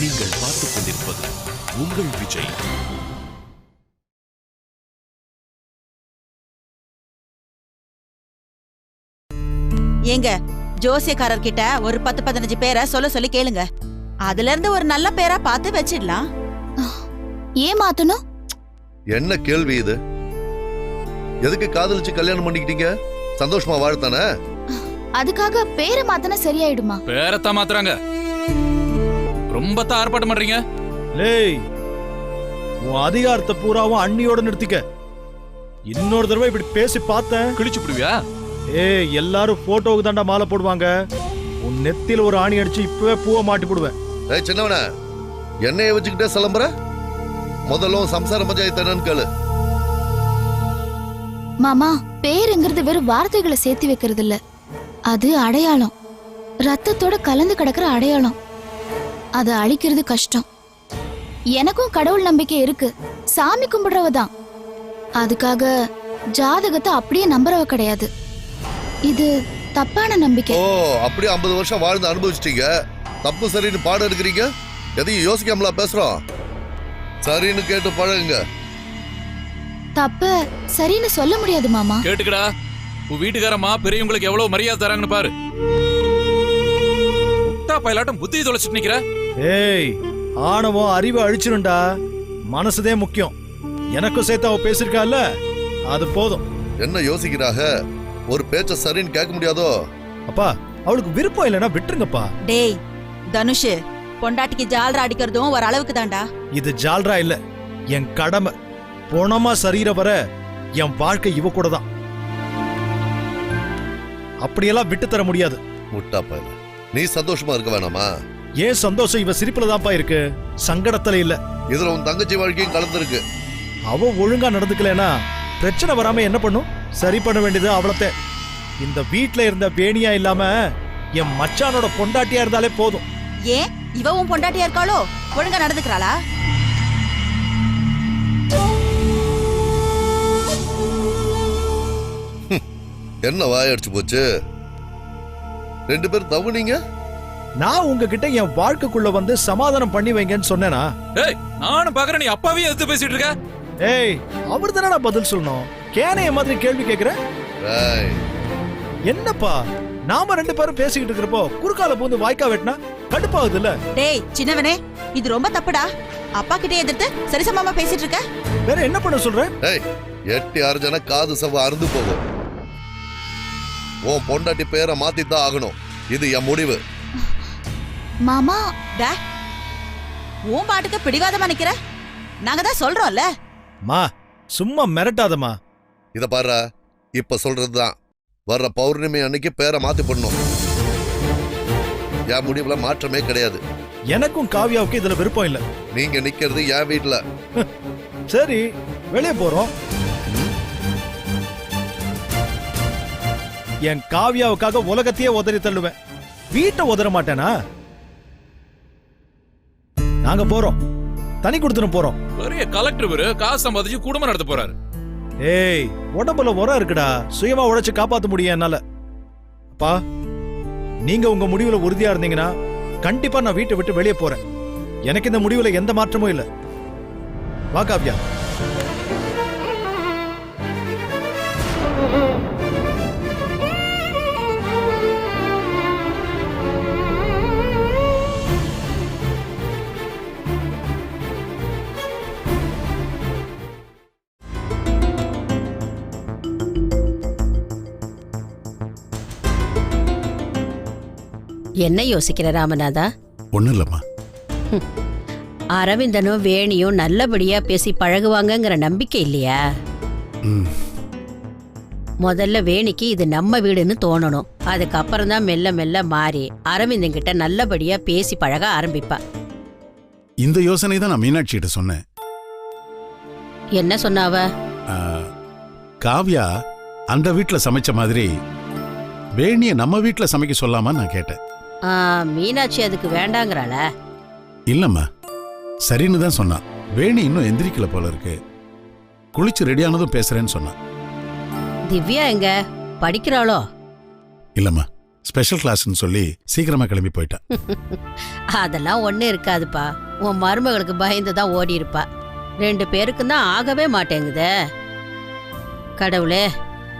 நீங்கள் பார்த்துக் கொண்டிருப்பது உங்கள் விஜய். ஏங்க ஜோசியக்காரர் கிட்ட ஒரு பத்து பதினஞ்சு பேரை சொல்ல சொல்லி கேளுங்க. அதுல இருந்து ஒரு நல்ல பேரா பார்த்து வச்சிடலாம். ஏன் மாத்தணும்? என்ன கேள்வி இது? எதுக்கு காதலிச்சு கல்யாணம் பண்ணிக்கிட்டீங்க? சந்தோஷமா வாழ்த்தானே? அதுக்காக பேரை மாத்தனா சரியாயிடுமா? பேரத்தான் மாத்துறாங்க. ரொம்ப தான் ஆர்ப்பாட்டம் பண்றீங்க. லேய் உன் அதிகாரத்தை பூராவும் அண்ணியோட நிறுத்திக்க. இன்னொரு தடவை இப்படி பேசி பார்த்தேன். கிழிச்சு விடுவியா ஏய் எல்லாரும் போட்டோவுக்கு தாண்டா மாலை போடுவாங்க. உன் நெத்தியில ஒரு ஆணி அடிச்சு இப்பவே பூவை மாட்டி போடுவேன். ஏய் சின்னவன என்னைய வச்சுக்கிட்டே சிலம்புற? முதல்ல சம்சார பஞ்சாயத்து என்னன்னு கேளு. மாமா பேருங்கிறது வெறும் வார்த்தைகளை சேர்த்து வைக்கிறது இல்ல அது அடையாளம். ரத்தத்தோட கலந்து கிடக்குற அடையாளம். அதை அழிக்கிறது கஷ்டம். எனக்கும் கடவுள் நம்பிக்கை இருக்கு. சாமி கும்பிடுறவ தான். அதுக்காக ஜாதகத்தை அப்படியே நம்புறவ கிடையாது. இது தப்பான நம்பிக்கை. ஓ அப்படியே ஐம்பது வருஷம் வாழ்ந்து அனுபவிச்சிட்டீங்க. தப்பு சரின்னு பாடம் எடுக்கிறீங்க? எதையும் யோசிக்காமலா பேசுறோம்? சரின்னு கேட்டு பழகுங்க. தப்ப சரின்னு சொல்ல முடியாது மாமா. கேட்டுக்கடா. உன் வீட்டுக்காரம்மா பெரியவங்களுக்கு எவ்வளவு மரியாதை தராங்கன்னு பாரு. முட்டா பயலாட்டம் புத்தி தொலைச்சிட்டு நிக்கிற. ஏய் ஆணவம் அறிவை அழிச்சிருண்டா மனசுதே முக்கியம். எனக்கும் சேர்த்து அவ பேசிருக்கால அது போதும். என்ன யோசிக்கிறாக? ஒரு பேச்ச சரின்னு கேட்க முடியாதோ? அப்பா அவளுக்கு விருப்பம் இல்லைன்னா விட்டுருங்கப்பா. டேய் தனுஷ் பொண்டாட்டிக்கு ஜால்ரா அடிக்கிறதும் ஒரு அளவுக்கு தான்டா. இது ஜால்ரா இல்ல. என் கடமை. போனமா சரீர வர என் வாழ்க்கை இவ கூட தான். அப்படியெல்லாம் விட்டு தர முடியாது. முட்டா பயல. நீ சந்தோஷமா இருக்க வேணாமா? ஏன் சந்தோஷம் இவ சிரிப்புல தான்ப்பா இருக்கு? சங்கடத்துல இல்ல. இதுல உன் தங்கச்சி வாழ்க்கையும் கலந்துருக்கு. அவ ஒழுங்கா நடந்துக்கலனா பிரச்சனை வராம என்ன பண்ணும்? சரி பண்ண வேண்டியது அவ்வளத்தே இந்த வீட்ல இருந்த வேணியா இல்லாம என் மச்சானோட பொண்டாட்டியா இருந்தாலே போதும். ஏன்? இவ உன் பொண்டாட்டியா இருக்காளோ? ஒழுங்கா நடந்துக்கிறாளா? என்ன வாயடிச்சு போச்சு? ரெண்டு பேரும் தவுனீங்க நான் உங்ககிட்ட என் வாழ்க்கைக்குள்ள வந்து சமாதானம் பண்ணி வைங்கன்னு சொன்னேனா? ஏய் நானும் பாக்குறேன் நீ அப்பாவே எதிர்த்து பேசிட்டு இருக்க? ஏய் அவர் தானடா பதில் சொல்லணும்? கேனைய மாதிரி கேள்வி கேக்குற? ஏய், என்னப்பா? நாம ரெண்டு பேரும் பேசிக்கிட்டு இருக்கிறப்போ குறுக்கால பூந்து வாய்க்கா வெட்டினா கடுப்பாகுது இல்ல டேய் சின்னவனே இது ரொம்ப தப்புடா. அப்பா கிட்டே எதிர்த்து சரிசமமா பேசிட்டு இருக்க. வேற என்ன பண்ண சொல்ற? ஏய் எட்டி அரைஞ்சனா காது சவ அறுந்து போகும். உன் பொண்டாட்டி பேரை மாத்தித்தான் ஆகணும். இது என் முடிவு. மாமா. டா. உன் பாட்டுக்கு பிடிவாதமா நிக்கிற. நாங்க தான் சொல்றோம்ல. மா சும்மா மிரட்டாதம்மா. இத பாரு இப்ப சொல்றதுதான். வர்ற பௌர்ணமி அன்னைக்கு பேரை மாத்தி போடணும். என் முடிவுல மாற்றமே கிடையாது. எனக்கும் காவியாவுக்கு இதுல விருப்பம் இல்ல. நீங்க நிக்கிறது என் வீட்டுல சரி வெளியே போறோம். என் காவியாவுக்காக உலகத்தையே உதறி தள்ளுவேன். வீட்டை உதற மாட்டேனா? நாங்க போறோம். தனி கொடுத்துட்டு போறோம். பெரிய கலெக்டர் இவரு காசு சம்பாதிச்சு குடும்பம் நடத்த போறாரு. ஏய் உடம்புல உரம் இருக்குடா. சுயமா உழைச்சு காப்பாத்த முடியும் என்னால. அப்பா நீங்க உங்க முடிவுல உறுதியா இருந்தீங்கன்னா கண்டிப்பா நான் வீட்டை விட்டு வெளியே போறேன். எனக்கு இந்த முடிவுல எந்த மாற்றமும் இல்ல. வா காவ்யா. என்ன யோசிக்கிற ராமநாதா? ஒன்றும் இல்லைம்மா அரவிந்தனும் வேணியும் நல்லபடியா பேசி பழகுவாங்கங்கிற நம்பிக்கை இல்லையா? ம். முதல்ல வேணிக்கு இது நம்ம வீடுன்னு தோணணும். அதுக்கப்புறம் தான் மெல்ல மெல்ல மாறி அரவிந்தன் கிட்ட நல்லபடியா பேசி பழக ஆரம்பிப்பா. இந்த யோசனை தான் நான் மீனாட்சிகிட்ட சொன்னேன். என்ன சொன்னாவ? காவ்யா அந்த வீட்டில் சமைச்ச மாதிரி வேணியை நம்ம வீட்டில் சமைக்க சொல்லாமா நான் கேட்டேன். மீனாட்சி அதுக்கு வேண்டாங்கிறாள? இல்லைம்மா. சரின்னு தான் சொன்னான். வேணி இன்னும் எந்திரிக்கல போல இருக்கு. குளிச்சு ரெடியானதும் பேசுறேன்னு சொன்னான். திவ்யா எங்க? படிக்கிறாளோ? இல்லைம்மா. ஸ்பெஷல் கிளாஸ்னு சொல்லி சீக்கிரமா கிளம்பி போயிட்டா. அதெல்லாம் ஒண்ணு இருக்காதுப்பா. உன் மருமகளுக்கு பயந்து தான் ஓடி இருப்பா. ரெண்டு பேருக்கும் தான் ஆகவே மாட்டேங்குதே. கடவுளே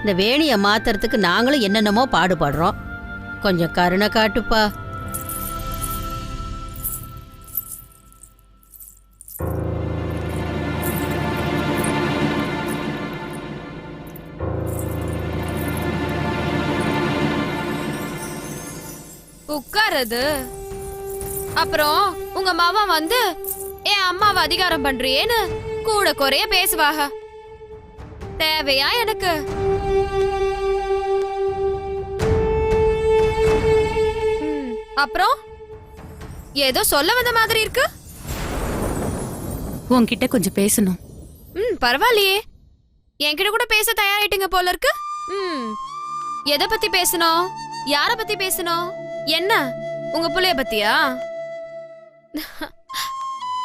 இந்த வேணியை மாத்துறதுக்கு நாங்களும் என்னென்னமோ பாடுபடுறோம். கொஞ்சம் கருணை காட்டுப்பா. உட்காரது. அப்புறம் உங்க மாமா வந்து என் அம்மாவை அதிகாரம் பண்றியேன்னு? கூட குறைய பேசுவாக. தேவையா எனக்கு? அப்புறம்? ஏதோ சொல்ல வந்த மாதிரி இருக்கு. உன்கிட்ட கொஞ்சம் பேசணும். ம் பரவாயில்லையே. என்கிட்ட கூட பேச தயாராயிட்டீங்க போல இருக்கு. ம். எதை பத்தி பேசணும்? யார பத்தி பேசணும்? என்ன? உங்க புள்ளைய பத்தியா?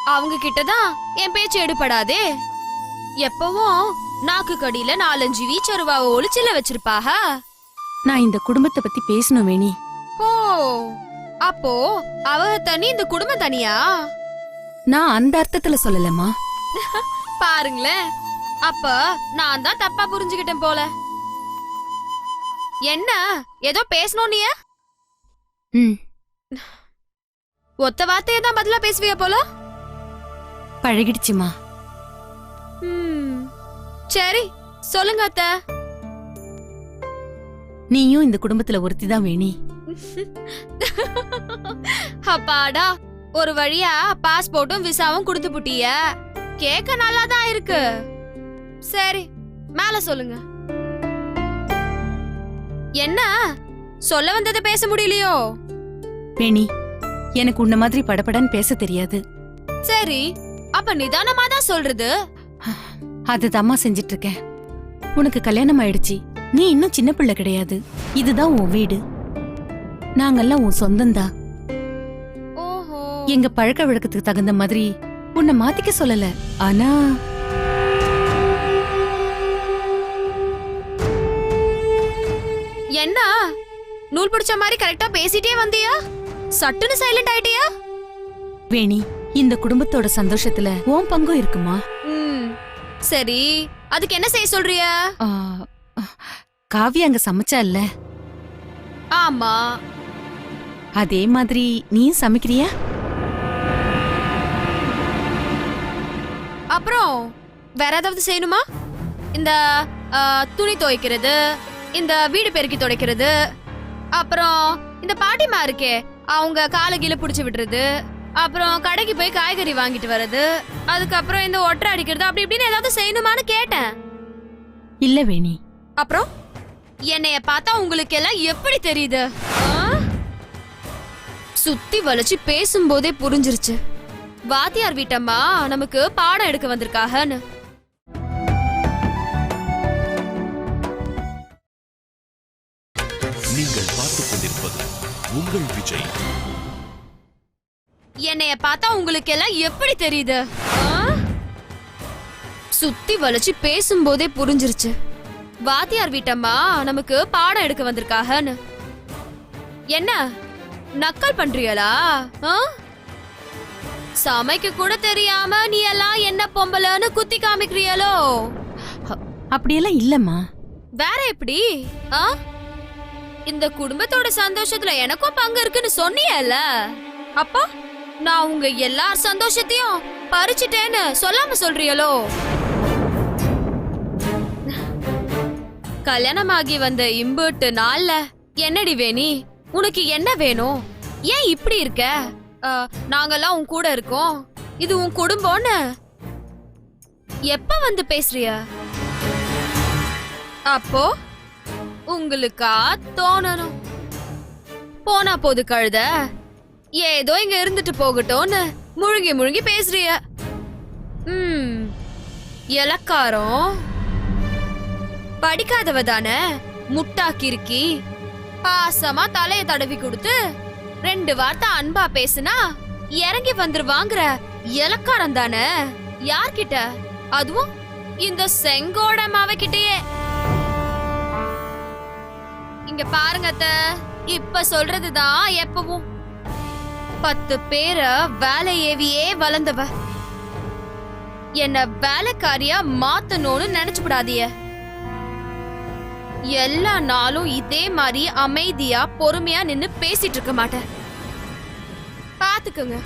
அவங்க கிட்டதான் என் பேச்சு எடுபடாதே. எப்பவும் நாக்கு கடியில நாலஞ்சு வீச்சருவாவை ஒளிச்சில வச்சிருப்பாக நான் இந்த குடும்பத்தை பத்தி பேசணும் வேணி. ஓ. அப்போ அவ தனி இந்த குடும்பம் தனியா? நான் அந்த அர்த்தத்துல சொல்லலம்மா. பாருங்களேன். அப்ப நான் தான் தப்பா புரிஞ்சுக்கிட்டேன் போல. என்ன? ஏதோ பேசணும் நீ ஒத்த வார்த்தையை தான் பதிலா பேசுவியா போல? பழகிடுச்சுமா. சரி சொல்லுங்க அத்த. நீயும் இந்த குடும்பத்துல ஒருத்தி தான் வேணி. அப்பாடா ஒரு வழியா பாஸ்போர்ட்டும் விசாவும் கொடுத்து புட்டிய. கேக்க நல்லா தான் இருக்கு. சரி மேல சொல்லுங்க. என்ன? சொல்ல வந்ததை பேச முடியலையோ? வேணி எனக்கு உன்ன மாதிரி படபடன்னு பேச தெரியாது. சரி அப்ப நிதானமா தான் சொல்றது. அதுதாம்மா செஞ்சிட்டு இருக்கேன் உனக்கு கல்யாணம் ஆயிடுச்சு நீ இன்னும் சின்ன பிள்ளை கிடையாது. இதுதான் உன் வீடு. நாங்கெல்லாம் உன் சொந்தம்தான். ஓஹோ. எங்க பழக்க வழக்கத்துக்கு தகுந்த மாதிரி உன்னை மாத்திக்க சொல்லல. ஆனா என்ன? நூல் பிடிச்ச மாதிரி கரெக்டா பேசிட்டே வந்தியா? சட்டுன்னு சைலண்ட் ஆயிட்டியா? வேணி இந்த குடும்பத்தோட சந்தோஷத்துல உன் பங்கும் இருக்குமா? சரி அதுக்கு என்ன செய்ய சொல்றிய? காவியா அங்க சமைச்சா இல்ல ஆமா. அதே மாதிரி நீயும் சமைக்கிறியா? அப்புறம் வேற ஏதாவது செய்யணுமா? இந்த துணி துவைக்கிறது இந்த வீடு பெருக்கி துடைக்கிறது அப்புறம் இந்த பாட்டிமா இருக்கே அவங்க காலை கீழே புடிச்சு விடுறது அப்புறம் கடைக்கு போய் காய்கறி வாங்கிட்டு வர்றது அதுக்கப்புறம் இந்த ஒற்றை அடிக்கிறது அப்படி இப்படின்னு ஏதாவது செய்யணுமான்னு கேட்டேன். இல்ல வேணி. அப்புறம்? என்னைய பார்த்தா உங்களுக்கு எல்லாம் எப்படி தெரியுது? சுத்தி வளைச்சு பேசும்போதே புரிஞ்சிருச்சு. வாத்தியார் வீட்டம்மா நமக்கு பாடம் எடுக்க வந்திருக்காகன்னு. நீங்கள் பார்த்துக் கொண்டிருப்பது உங்கள் விஜய். என்னைய பார்த்தா உங்களுக்கு எல்லாம் எப்படி தெரியுது? ஆ? சுத்தி வளைச்சு பேசும்போதே புரிஞ்சிருச்சு. வாத்தியார் வீட்டம்மா நமக்கு பாடம் எடுக்க வந்திருக்காகன்னு. என்ன? நக்கல் பண்றியலா ஆ? சமைக்க கூட தெரியாம நீ எல்லாம் என்ன பொம்பளைன்னு குத்தி காமிக்கிறியலோ அப்படியெல்லாம் இல்லம்மா. வேற எப்படி? ஆ? இந்த குடும்பத்தோட சந்தோஷத்துல எனக்கும் பங்கு இருக்குன்னு சொன்னியல்ல? அப்பா நான் உங்க எல்லார் சந்தோஷத்தையும் பறிச்சிட்டேன்னு சொல்லாம சொல்றியலோ கல்யாணமாகி வந்த இம்புட்டு நாள்ல என்னடி வேணி? உனக்கு என்ன வேணும்? ஏன் இப்படி இருக்க? நாங்கெல்லாம் உன் கூட இருக்கோம். இது உன் குடும்பம்னு. எப்ப வந்து பேசுறிய? அப்போ உங்களுக்கா தோணணும். போனா போது கழுத. ஏதோ இங்க இருந்துட்டு போகட்டும்னு முழுங்கி முழுங்கி பேசுறிய. ம் இலக்காரம் படிக்காதவ தானே முட்டா கிறுக்கி. பாசமா தலைய தடவி கொடுத்து ரெண்டு வார்த்தை அன்பா பேசுனா இறங்கி வந்துருவாங்கிற இலக்காரம் தானே? யார்கிட்ட? அதுவும் இந்த செங்கோட மாவக்கிட்டயே. இங்க பாருங்க அத்த. இப்ப சொல்றதுதான் எப்பவும். பத்து பேரை வேலை ஏவியே வளர்ந்தவ. என்ன வேலைக்காரியா மாத்தணும்னு நினைச்சு விடாதீய எல்லா நாளும் இதே மாதிரி அமைதியா பொறுமையா நின்னு பேசிட்டு இருக்க மாட்டேன். பாத்துக்கோங்க.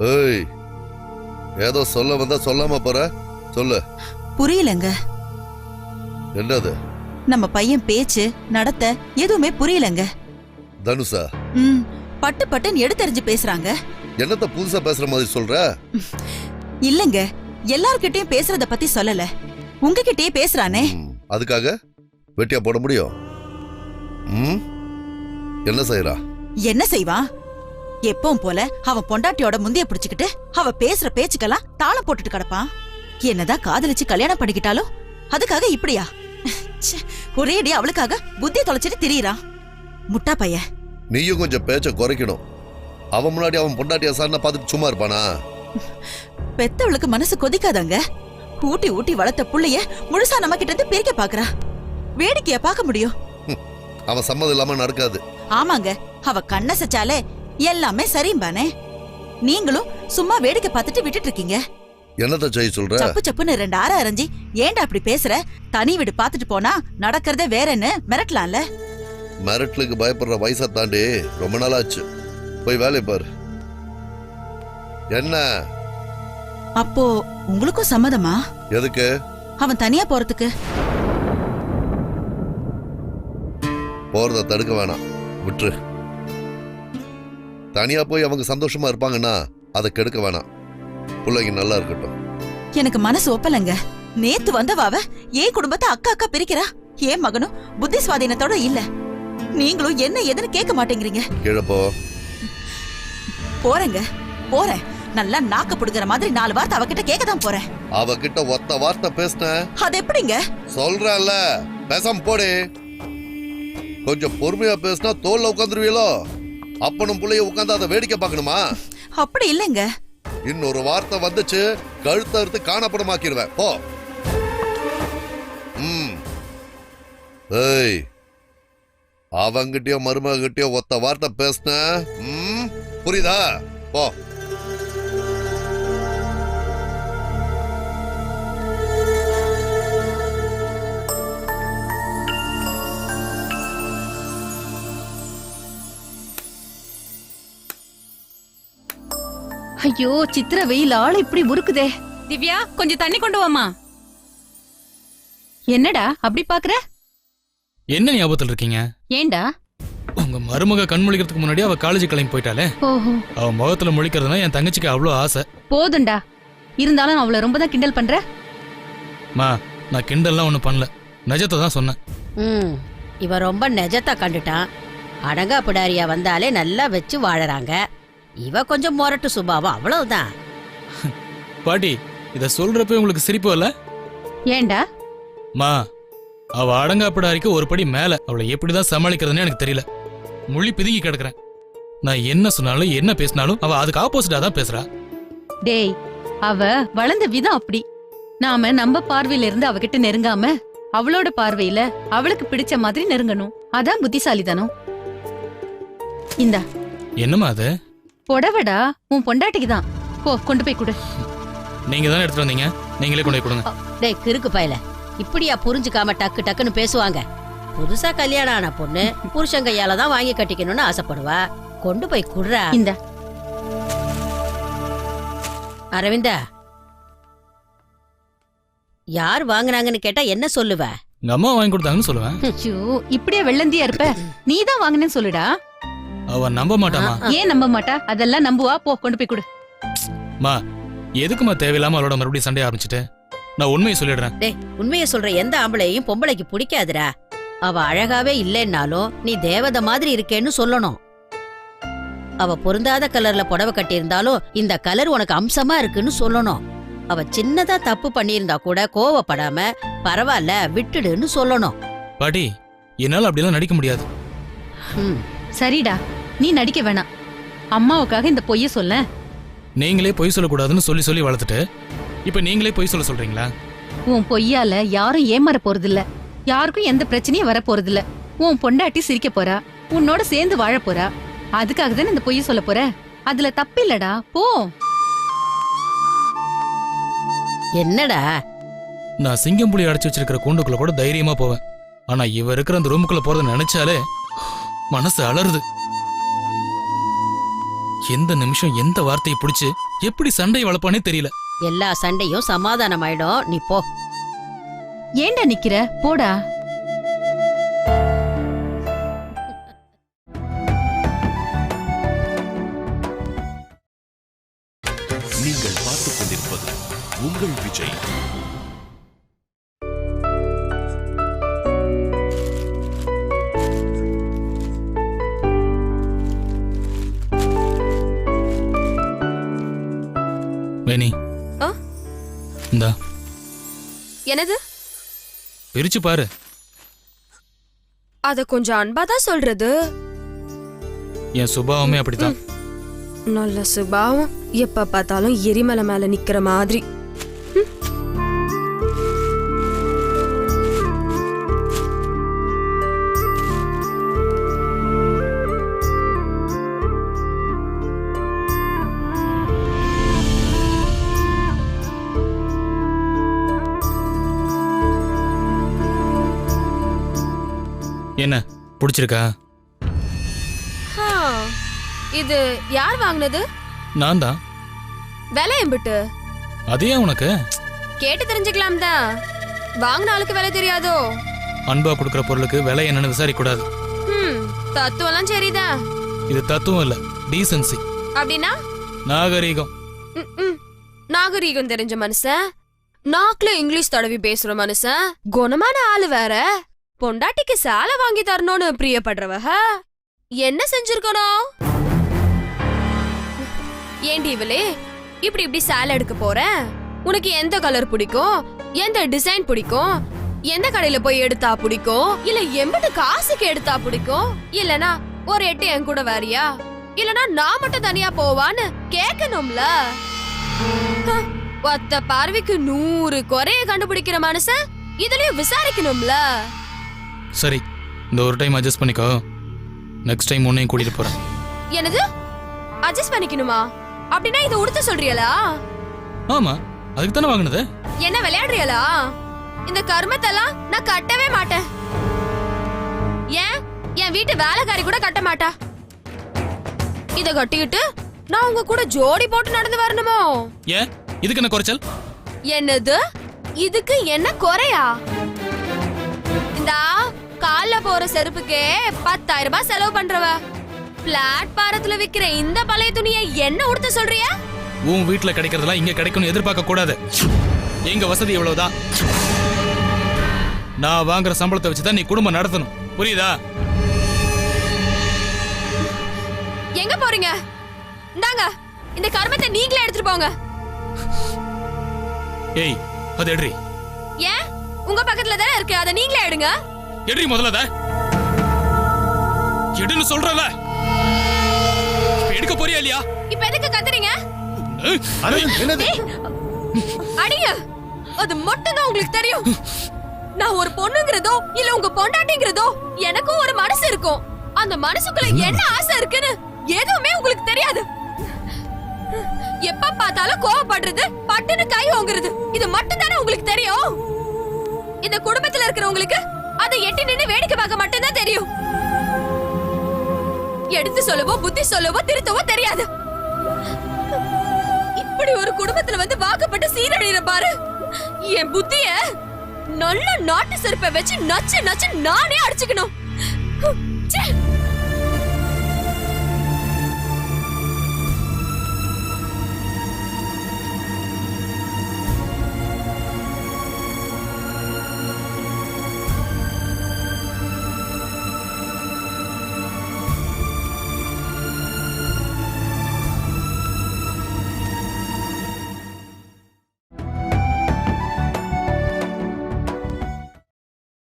ஏய் ஏதோ சொல்ல வந்தா சொல்லாம போற? சொல்லு. புரியலங்க. என்னது? நம்ம பையன் பேச்சு நடத்த எதுவுமே புரியலங்க. தனுஷா? ம் பட்டு பட்டுன்னு எடுத்தறிஞ்சு பேசுறாங்க. என்னத்த புதுசா பேசுற மாதிரி சொல்ற? இல்லங்க எல்லார்கிட்டயும் பேசுறத பத்தி சொல்லல. உங்ககிட்டயே பேசுறானே. ம், அதுக்காக வெட்டியா போட முடியும்? ம் என்ன செய்யறா என்ன செய்வான் எப்பவும் போல அவன் பொண்டாட்டியோட முந்திய பிடிச்சுக்கிட்டு அவ பேசுற பேச்சுக்கெல்லாம் தாளம் போட்டுட்டு கிடப்பான் என்னதான் காதலிச்சு கல்யாணம் பண்ணிக்கிட்டாலும் அதுக்காக இப்படியா? ச்சே, ஒரேடி அவளுக்காக புத்தி தொலைச்சிட்டு திரியறான். முட்டா பையன் நீயும் கொஞ்சம் பேச்ச குறைக்கணும். அவன் முன்னாடி அவன் பொண்டாட்டியா சார்னா பார்த்துட்டு சும்மா இருப்பானா? பெத்தவளுக்கு மனசு கொதிக்காதங்க. ஊட்டி ஊட்டி வளர்த்த புள்ளைய முழுசா நம்ம கிட்ட இருந்து பிரிக்க பாக்குறா. வேடிக்கைய பார்க்க முடியும். அவன் சம்மதம் இல்லாம நடக்காது. ஆமாங்க அவ கண்ண சச்சாலே எல்லாமே சரிம்பானே? நீங்களும் சும்மா வேடிக்கை பார்த்துட்டு விட்டுட்டு இருக்கீங்க என்னத்த செய்ய சொல்ற? சப்பு சப்புன்னு ரெண்டு ஆற அரைஞ்சி ஏன்டா அப்படி பேசுற? தனி வீடு பார்த்துட்டு போனா நடக்கிறதே வேறன்னு மிரட்டலாம்ல? மிரட்டலுக்கு பயப்படுற வயசை தாண்டி ரொம்ப நாளாச்சு. போய் வேலையை பாரு. என்ன? அப்போ உங்களுக்கும் சம்மதமா? எதுக்கு? அவன் தனியா போறதுக்கு? போறத தடுக்க வேணாம். விட்டுரு. தனியா போய் அவங்க சந்தோஷமா இருப்பாங்கன்னா அதை கெடுக்க வேணாம். பிள்ளைங்க நல்லா இருக்கட்டும். எனக்கு மனசு ஒப்பலங்க. நேத்து வந்தவாவ ஏன் குடும்பத்தை அக்கா அக்கா பிரிக்கிறா? ஏன் மகனும் புத்தி சுவாதீனத்தோட இல்ல? நீங்களும் என்ன ஏதுன்னு கேட்க மாட்டேங்கிறீங்க. கீழே போ போறேங்க. போறேன். நல்லா நாக்க புடுங்குற மாதிரி நாலு வார்த்தை அவகிட்ட கேட்க தான் போறேன். அவகிட்ட ஒத்த வார்த்தை பேசின. அது எப்படிங்க? சொல்றேன்ல. பேசாம போடு. கொஞ்சம் பொறுமையா பேசினா தோல்ல உட்காந்துருவீங்களோ அப்பனும் புள்ளைய உட்காந்து அதை வேடிக்கை பார்க்கணுமா? அப்படி இல்லைங்க. இன்னொரு வார்த்தை வந்துச்சு கழுத்தை அறுத்து காணப்படமாக்கிடுவேன். போ. ம். ஏய் அவங்கிட்டயோ மருமகிட்டயோ ஒத்த வார்த்தை பேசின? ம் புரியுதா? போ. ஐயோ சித்திர வெயில் ஆள இப்படி உருக்குதே திவ்யா கொஞ்சம் தண்ணி கொண்டு வாமா என்னடா அப்படி பாக்குற? என்ன ஞாபகத்தில் இருக்கீங்க? ஏண்டா? உங்க மருமக கண் முழிக்கிறதுக்கு முன்னாடி அவ காலேஜ் கிளம்பி போயிட்டாலே ஓஹோ. அவ முகத்துல முழிக்கிறதுனா என் தங்கச்சிக்கு அவ்வளோ ஆசை. போதும்டா இருந்தாலும் அவளை ரொம்ப தான் கிண்டல் பண்ற? மா நான் கிண்டல்லாம் ஒன்றும் பண்ணல. நிஜத்தை தான் சொன்னேன். ம் இவ ரொம்ப நெஜத்தை கண்டுட்டான். அடங்கா பிடாரியா வந்தாலே நல்லா வச்சு வாழறாங்க. இவ கொஞ்சம் மொரட்டு சுபாவம் அவ்வளவுதான். பாட்டி இதை சொல்றப்ப உங்களுக்கு சிரிப்பு இல்ல ஏண்டா? மா அவ அடங்காப்பிடாரிக்கு ஒரு படி மேல. அவளை எப்படிதான் சமாளிக்கிறதுன்னு எனக்கு தெரியல. மொழி பிதுங்கி கிடக்குறேன். நான் என்ன சொன்னாலும் என்ன பேசினாலும் அவ அதுக்கு ஆப்போசிட்டா தான் பேசுறா. டேய் அவ வளர்ந்த விதம் அப்படி. நாம நம்ம பார்வையில இருந்து அவகிட்ட நெருங்காம அவளோட பார்வையில அவளுக்கு பிடிச்ச மாதிரி நெருங்கணும். அதான் புத்திசாலித்தனம். இந்தா. என்னம்மா அது? புடவடா? உன் பொண்டாட்டிக்கு தான் போ கொண்டு போய் கொடு. நீங்க தானே எடுத்துட்டு வந்தீங்க? நீங்களே கொண்டு போய் கொடுங்க. டேய் கிறுக்கு பயல. இப்படியா புரிஞ்சுக்காம டக்கு டக்குன்னு பேசுவாங்க? புதுசா கல்யாணம் ஆன பொண்ணு புருஷன் கையால தான் வாங்கி கட்டிக்கணும்னு ஆசைப்படுவா? கொண்டு போய் குடுறா. இந்த. அரவிந்தா. யார் வாங்குனாங்கன்னு கேட்டா என்ன சொல்லுவ? எங்க அம்மா வாங்கி கொடுத்தாங்கன்னு சொல்லுவேன். ஐயோ இப்படியே வெள்ளந்தியா இருப்ப? நீ தான் வாங்கினேன்னு சொல்லுடா. அவ நம்ப மாட்டாமா ஏன் நம்ப மாட்டா? அதெல்லாம் நம்புவா? போ கொண்டு போய் கொடு. மா எதுக்குமா தேவையில்லாம அவளோட மறுபடியும் சண்டை ஆரம்பிச்சிட்டு? நான் உண்மையை சொல்லிடுறேன். டேய் உண்மையை சொல்ற எந்த ஆம்பளையும் பொம்பளைக்கு பிடிக்காதுடா. அவ அழகாவே இல்லைன்னாலும் நீ தேவதை மாதிரி இருக்கேன்னு சொல்லணும். அவ பொருந்தாத கலர்ல புடவை கட்டியிருந்தாலும் இந்த கலர் உனக்கு அம்சமா இருக்குன்னு சொல்லணும். அவ சின்னதா தப்பு பண்ணியிருந்தா கூட கோவப்படாம பரவாயில்ல விட்டுடுன்னு சொல்லணும். பாட்டி என்னால அப்படிலாம் நடிக்க முடியாது. ம், சரிடா. நீ நடிக்க வேணாம். அம்மாவுக்காக இந்த பொய்ய சொல்ல. நீங்களே பொய் சொல்லக்கூடாதுன்னு சொல்லி சொல்லி வளர்த்துட்டு இப்ப நீங்களே பொய் சொல்ல சொல்றீங்களா? உன் பொய்யால யாரும் ஏமாற போறதில்ல. யாருக்கும் எந்த பிரச்சனையும் வர போறதில்ல. உன் பொண்டாட்டி சிரிக்க போறா உன்னோட சேர்ந்து வாழ போறா. அதுக்காக தானே இந்த பொய்ய சொல்ல போற? அதுல தப்பில்லடா போ. என்னடா? நான் சிங்கம் புலி அடைச்சு வச்சிருக்கிற கூண்டுக்குள்ள கூட தைரியமா போவேன். ஆனா இவ இருக்கிற அந்த ரூமுக்குள்ள போறத நினைச்சாலே மனசு அலறுது. எந்த நிமிஷம் எந்த வார்த்தையை பிடிச்சு எப்படி சண்டை வளர்ப்பானே தெரியல. எல்லா சண்டையும் சமாதானம் ஆயிடும் நீ போ. ஏன்டா நிக்கிற? போடா. பிரிச்சு பாரு. அத கொஞ்சம் அன்பா தான் சொல்றது. என் சுபாவமே அப்படித்தான். நல்ல சுபாவம். எப்ப பார்த்தாலும் எரிமலை மேல நிக்கிற மாதிரி. பிடிச்சிருக்கா? இது யார் வாங்குனது? நான் தான். விலை எம்பிட்டு? அதே ஏன் உனக்கு? கேட்டு தெரிஞ்சுக்கலாம் தான். வாங்கின ஆளுக்கு விலை தெரியாதோ? அன்பா கொடுக்குற பொருளுக்கு விலை என்னன்னு விசாரிக்க கூடாது ம் தத்துவம்லாம் சரிதான் இது தத்துவம் இல்ல டீசன்சி அப்படின்னா? நாகரீகம். ம், ம். நாகரீகம் தெரிஞ்ச மனுஷன்? நாக்குல இங்கிலீஷ் தடவி பேசுற மனுஷன்? குணமான ஆளு வேற. பொண்டாட்டிக்கு சேலை வாங்கி தரணும்னு பிரியப்படுறவக என்ன செஞ்சிருக்கணும்? ஏண்டி இவளே இப்படி இப்படி சேலை எடுக்க போறேன் உனக்கு எந்த கலர் பிடிக்கும்? எந்த டிசைன் பிடிக்கும்? எந்த கடையில போய் எடுத்தா பிடிக்கும்? இல்ல எம்பிட்டு காசுக்கு எடுத்தா பிடிக்கும்? இல்லனா ஒரு எட்டு என் கூட வரியா? இல்லனா நான் மட்டும் தனியா போவான்னு கேட்கணும்ல ஒத்த பார்வைக்கு நூறு குறைய கண்டுபிடிக்கிற மனுஷன் இதுலயும் விசாரிக்கணும்ல? சரி இந்த ஒரு டைம் அட்ஜஸ்ட் பண்ணிக்கோ. நெக்ஸ்ட் டைம் உன்னையும் கூட்டிட்டு போறேன். என்னது? அட்ஜஸ்ட் பண்ணிக்கணுமா? அப்படின்னா இதை உடுத்த சொல்றியலா? ஆமா அதுக்கு தானே வாங்கினது? என்ன விளையாடுறியலா? இந்த கர்மத்தெல்லாம் நான் கட்டவே மாட்டேன். ஏன்? என் வீட்டு வேலைக்காரி கூட கட்ட மாட்டா. இத கட்டிக்கிட்டு நான் உங்க கூட ஜோடி போட்டு நடந்து வரணுமோ? ஏன்? இதுக்கு என்ன குறைச்சல்? என்னது? இதுக்கு என்ன குறையா? இந்தா கால்ல போற செருப்புக்கே பத்தாயிரம் ரூபாய் செலவு பண்றவ. பிளாட்பாரத்துல விக்கிற இந்த பழைய துணியை என்ன உடுத்த சொல்றிய? உன் வீட்ல கிடைக்கிறதெல்லாம் இங்க கிடைக்கும்னு எதிர்பார்க்க கூடாது. எங்க வசதி இவ்வளவுதான். நான் வாங்குற சம்பளத்தை வச்சு தான் நீ குடும்பம் நடத்தணும். புரியுதா? எங்க போறீங்க? இந்தாங்க இந்த கர்மத்தை நீங்களே எடுத்துட்டு போங்க. ஏய் அது எடுறி. ஏன்? உங்க பக்கத்துல தானே இருக்கு அதை நீங்களே எடுங்க. எடுறி முதல்ல எடுன்னு சொல்றல எடுக்க போறியா இல்லையா? இப்ப எதுக்கு கத்துறீங்க? அடிங்க. அது மட்டும் தான் உங்களுக்கு தெரியும். நான் ஒரு பொண்ணுங்கிறதோ இல்ல உங்க பொண்டாட்டிங்கிறதோ எனக்கும் ஒரு மனசு இருக்கும். அந்த மனசுக்குள்ள என்ன? ஆசை இருக்குன்னு எதுவுமே உங்களுக்கு தெரியாது. எப்ப பார்த்தாலும் கோவப்படுறது பட்டுன்னு கை ஓங்குறது. இது மட்டும் தானே உங்களுக்கு தெரியும்? இந்த குடும்பத்துல இருக்கிறவங்களுக்கு அதை எட்டி நின்று வேடிக்கை பார்க்க மட்டும்தான் தெரியும். எடுத்து சொல்லவோ புத்தி சொல்லவோ திருத்தவோ தெரியாது. இப்படி ஒரு குடும்பத்துல வந்து வாக்கப்பட்டு சீரழிற பாரு. என் புத்திய நல்ல நாட்டு செருப்பை வச்சு நச்சு நச்சு நானே அடிச்சுக்கணும். ச்சே.